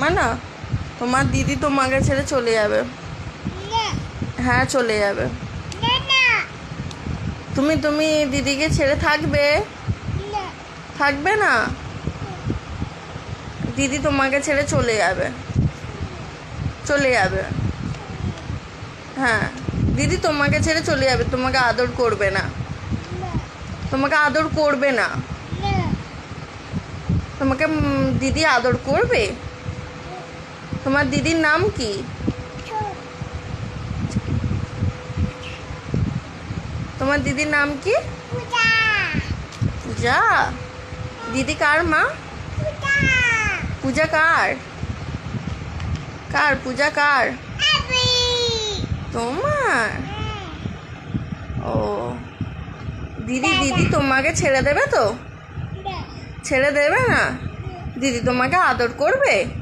মানা? তোমার দিদি তোমাকে ছেড়ে চলে যাবে। হ্যাঁ চলে যাবে। তুমি তুমি দিদিকে ছেড়ে থাকবে? থাকবে না? দিদি তোমাকে ছেড়ে চলে যাবে। চলে যাবে। হ্যাঁ দিদি তোমাকে ছেড়ে চলে যাবে। তোমাকে আদর করবে না। তোমাকে আদর করবে না। তোমাকে দিদি আদর করবে? তোমার দিদির নাম কি? তোমার দিদির নাম কি? পূজা। দিদি কার মা? পূজা। কার? কার? পূজা কার? তোমার? ও। দিদি দিদি তোমাকে ছেড়ে দেবে তো? ছেড়ে দেবে না? দিদি তোমাকে আদর করবে?